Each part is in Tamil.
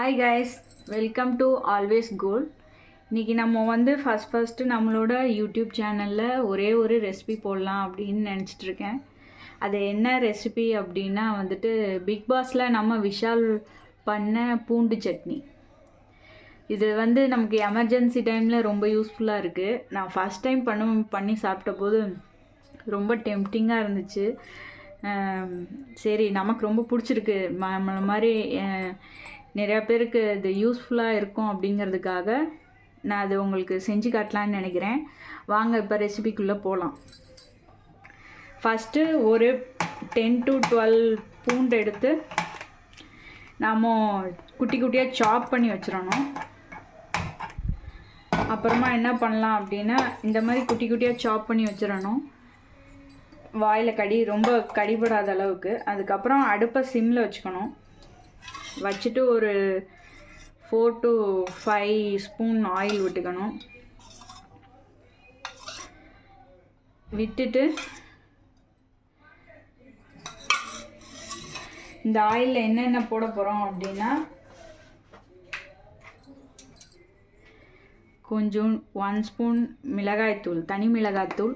Hi guys welcome to always கோல் இன்றைக்கி நம்ம வந்து ஃபஸ்ட் ஃபஸ்ட்டு நம்மளோட யூடியூப் சேனலில் ஒரே ஒரு ரெசிபி போடலாம் அப்படின்னு நினச்சிட்ருக்கேன் அது என்ன ரெசிபி அப்படின்னா வந்துட்டு பிக் பாஸில் நம்ம விஷால் பண்ண பூண்டு சட்னி. இது வந்து நமக்கு எமர்ஜென்சி டைமில் ரொம்ப யூஸ்ஃபுல்லாக இருக்குது நான் ஃபஸ்ட் டைம் பண்ண பண்ணி சாப்பிட்ட போது ரொம்ப டெம்டிங்காக இருந்துச்சு. சரி நமக்கு ரொம்ப பிடிச்சிருக்கு. ம- மாதிரி நிறையா பேருக்கு இது யூஸ்ஃபுல்லாக இருக்கும் அப்படிங்கிறதுக்காக நான் அது உங்களுக்கு செஞ்சு காட்டலான்னு நினைக்கிறேன். வாங்க இப்போ ரெசிபிக்குள்ளே போகலாம் ஃபஸ்ட்டு ஒரு டென் டு டுவெல் பூண்டு எடுத்து நாம் குட்டி குட்டியாக சாப் பண்ணி வச்சிடணும். அப்புறமா என்ன பண்ணலாம் அப்படின்னா இந்த மாதிரி குட்டி குட்டியாக சாப் பண்ணி வச்சிடணும். வாயில் கடி ரொம்ப கடிபடாத அளவுக்கு. அதுக்கப்புறம் அடுப்பை சிம்மில் வச்சுக்கணும். வச்சுட்டு ஒரு four to five spoon oil விட்டுக்கணும். விட்டுட்டு இந்த ஆயிலில் என்னென்ன போட போகிறோம் அப்படின்னா கொஞ்சம் ஒன் ஸ்பூன் மிளகாய்த்தூள் தனி மிளகாய்த்தூள்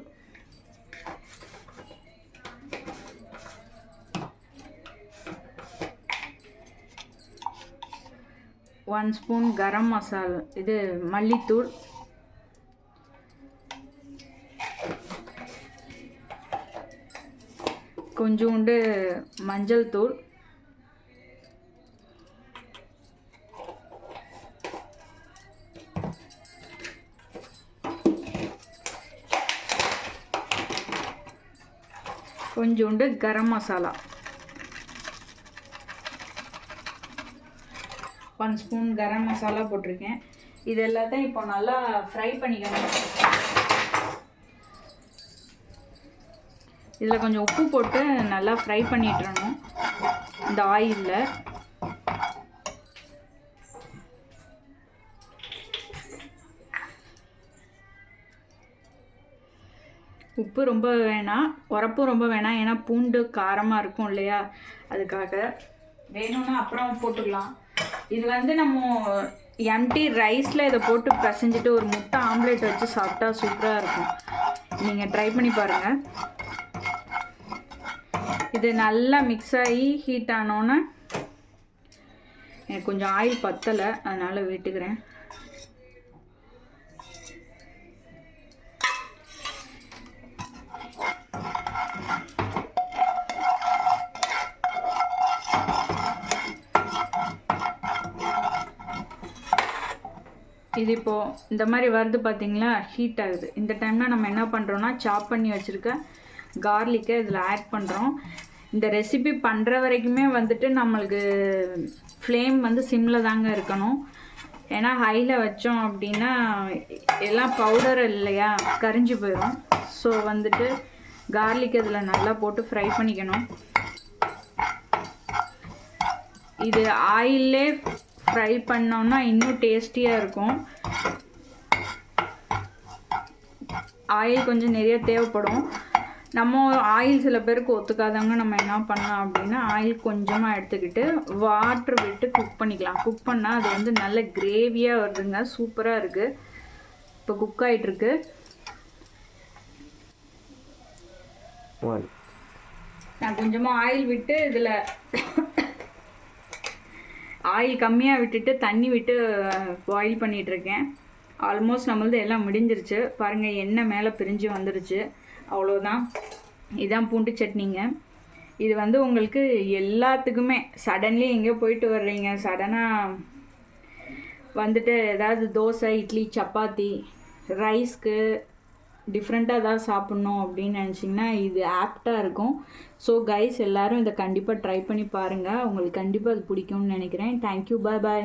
ஒன் ஸ்பூன் கரம் மசாலா இது மல்லித்தூள். கொஞ்சோண்டு மஞ்சள் தூள். கொஞ்சோண்டு கரம் மசாலா. ஒன் ஸ்பூன் கரம் மசாலா போட்டிருக்கேன். இது எல்லாத்தையும் இப்போ நல்லா ஃப்ரை பண்ணிக்கணும். இதில் கொஞ்சம் உப்பு போட்டு நல்லா ஃப்ரை பண்ணிட்டுறணும். இந்த ஆயிலில் உப்பு ரொம்ப வேணாம் உரப்பும் ரொம்ப வேணாம் ஏன்னா பூண்டு காரமாக இருக்கும் இல்லையா? அதுக்காக வேணும்னா அப்புறம் போட்டுக்கலாம். இது வந்து நம்ம எம்டி ரைஸில் இதை போட்டு பிசைஞ்சிட்டு ஒரு முட்டை ஆம்லேட் வச்சு சாப்பிட்டா சூப்பராக இருக்கும். நீங்கள் ட்ரை பண்ணி பாருங்கள் இது நல்லா மிக்ஸ் ஆகி ஹீட் ஆனோன்னே எனக்கு கொஞ்சம் ஆயில் பத்தலை அதனால் விட்டுக்கிறேன். இது இப்போது இந்த மாதிரி வருது பார்த்திங்களா ஹீட் ஆகுது. இந்த டைமில் நம்ம என்ன பண்ணுறோன்னா சாப் பண்ணி வச்சுருக்க கார்லிக்கை இதில் ஆட் பண்ணுறோம் இந்த ரெசிபி பண்ணுற வரைக்குமே வந்துட்டு நம்மளுக்கு ஃப்ளேம் வந்து சிம்மில் தாங்க இருக்கணும். ஏன்னா ஹையில் வச்சோம் அப்படின்னா எல்லாம் பவுடர் இல்லையா? கரிஞ்சு போயிடும் ஸோ வந்துட்டு கார்லிக் இதில் நல்லா போட்டு ஃப்ரை பண்ணிக்கணும். இது ஆயிலே ஃப்ரை பண்ணோம்னா இன்னும் டேஸ்டியாக இருக்கும். ஆயில் கொஞ்சம் நிறைய தேவைப்படும். நம்ம ஆயில் சில பேருக்கு ஒத்துக்காதவங்க நம்ம என்ன பண்ணலாம் அப்படின்னா ஆயில் கொஞ்சமாக எடுத்துக்கிட்டு வாட்ரு விட்டு குக் பண்ணிக்கலாம். குக் பண்ணால் அது வந்து நல்ல கிரேவியாக வருதுங்க. சூப்பராக இருக்குது இப்போ குக் ஆகிட்டுருக்கு நான் கொஞ்சமாக ஆயில் விட்டு இதில் ஆயில் கம்மியாக விட்டுட்டு தண்ணி விட்டு பாயில் பண்ணிகிட்ருக்கேன் ஆல்மோஸ்ட் நம்மளது எல்லாம் முடிஞ்சிருச்சு. பாருங்கள் எண்ணெய் மேலே பிரிஞ்சு வந்துடுச்சு அவ்வளோதான் இதான் பூண்டு சட்னிங்க. இது வந்து உங்களுக்கு எல்லாத்துக்குமே சடன்லி எங்கேயோ போயிட்டு வர்றீங்க. சடனாக வந்துட்டு ஏதாவது தோசை இட்லி சப்பாத்தி ரைஸ்க்கு டிஃப்ரெண்ட்டாக ஏதாவது சாப்பிட்ணும் அப்படின்னு நினச்சிங்கன்னா இது ஆப்டாக இருக்கும். ஸோ கைஸ் எல்லாரும் இதை கண்டிப்பாக ட்ரை பண்ணி பாருங்கள் உங்களுக்கு கண்டிப்பாக அது பிடிக்கும்னு நினைக்கிறேன். தேங்க்யூ பாய் பாய்